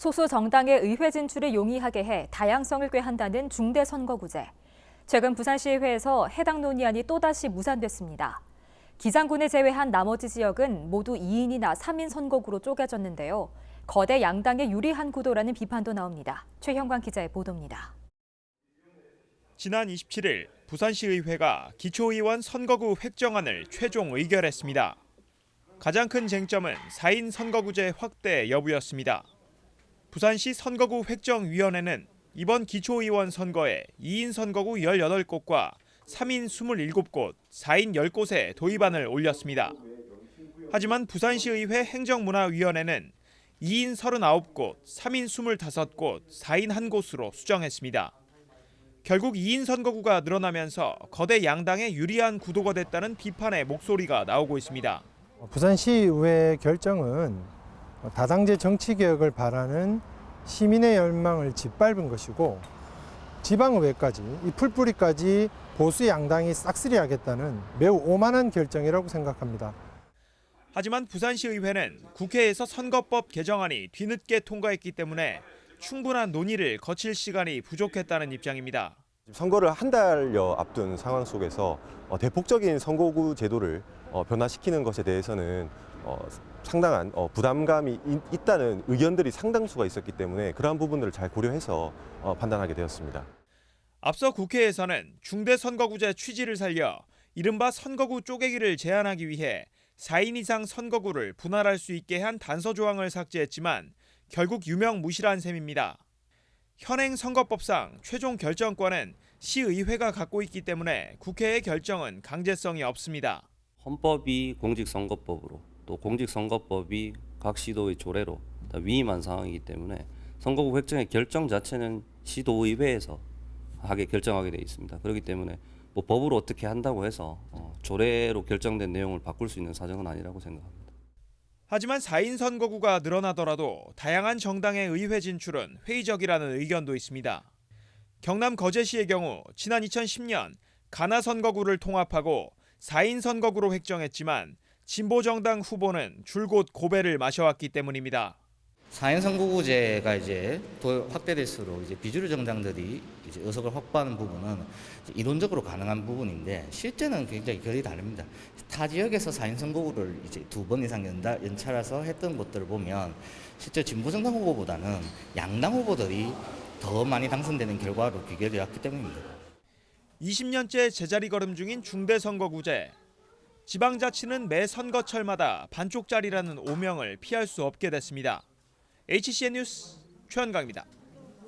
소수 정당의 의회 진출을 용이하게 해 다양성을 꾀한다는 중대 선거구제. 최근 부산시의회에서 해당 논의안이 또다시 무산됐습니다. 기장군을 제외한 나머지 지역은 모두 2인이나 3인 선거구로 쪼개졌는데요. 거대 양당에 유리한 구도라는 비판도 나옵니다. 최형관 기자의 보도입니다. 지난 27일 부산시의회가 기초의원 선거구 획정안을 최종 의결했습니다. 가장 큰 쟁점은 4인 선거구제 확대 여부였습니다. 부산시 선거구 획정위원회는 이번 기초의원 선거에 2인 선거구 18곳과 3인 27곳, 4인 10곳에 도입안을 올렸습니다. 하지만 부산시의회 행정문화위원회는 2인 39곳, 3인 25곳, 4인 1곳으로 수정했습니다. 결국 2인 선거구가 늘어나면서 거대 양당에 유리한 구도가 됐다는 비판의 목소리가 나오고 있습니다. 부산시의회 결정은 다당제 정치 개혁을 바라는 시민의 열망을 짓밟은 것이고 지방의회까지 이 풀뿌리까지 보수 양당이 싹쓸이하겠다는 매우 오만한 결정이라고 생각합니다. 하지만 부산시의회는 국회에서 선거법 개정안이 뒤늦게 통과했기 때문에 충분한 논의를 거칠 시간이 부족했다는 입장입니다. 선거를 한 달여 앞둔 상황 속에서 어, 대폭적인 선거구 제도를 어, 변화시키는 것에 대해서는 어, 상당한 어, 부담감이 이- 있다는 의견들이 상당수가 있었기 때문에 그러한 부분들을 잘 고려해서 어, 판단하게 되었습니다. 앞서 국회에서는 중대 선거구제 취지를 살려 이른바 선거구 쪼개기를 제한하기 위해 4인 이상 선거구를 분할할 수 있게 한 단서 조항을 삭제했지만 결국 유명 무실한 셈입니다. 현행 선거법상 최종 결정권은 시의회가 갖고 있기 때문에 국회의 결정은 강제성이 없습니다. 헌법이 공직선거법으로 또 공직선거법이 각 시도의 조례로 다 위임한 상황이기 때문에 선거구 획정의 결정 자체는 시도의회에서 하게 결정하게 돼 있습니다. 그렇기 때문에 뭐 법으로 어떻게 한다고 해서 어, 조례로 결정된 내용을 바꿀 수 있는 사정은 아니라고 생각합니다. 하지만 4인 선거구가 늘어나더라도 다양한 정당의 의회 진출은 회의적이라는 의견도 있습니다. 경남 거제시의 경우 지난 2010년 가나 선거구를 통합하고 4인 선거구로 획정했지만 진보 정당 후보는 줄곧 고배를 마셔왔기 때문입니다. 사인 선거구제가 이제 더 확대될수록 이제 비주류 정당들이 이제 의석을 확보하는 부분은 이론적으로 가능한 부분인데 실제는 굉장히 결이 다릅니다. 타 지역에서 사인 선거구를 이제 두 번 이상 연다, 연찰해서 했던 것들을 보면 실제 진보 정당 후보보다는 양당 후보들이 더 많이 당선되는 결과로 비교되어 왔기 때문입니다. 20년째 제자리 걸음 중인 중대 선거구제. 지방자치는 매 선거철마다 반쪽짜리라는 오명을 피할 수 없게 됐습니다. HCN 뉴스 최현강입니다.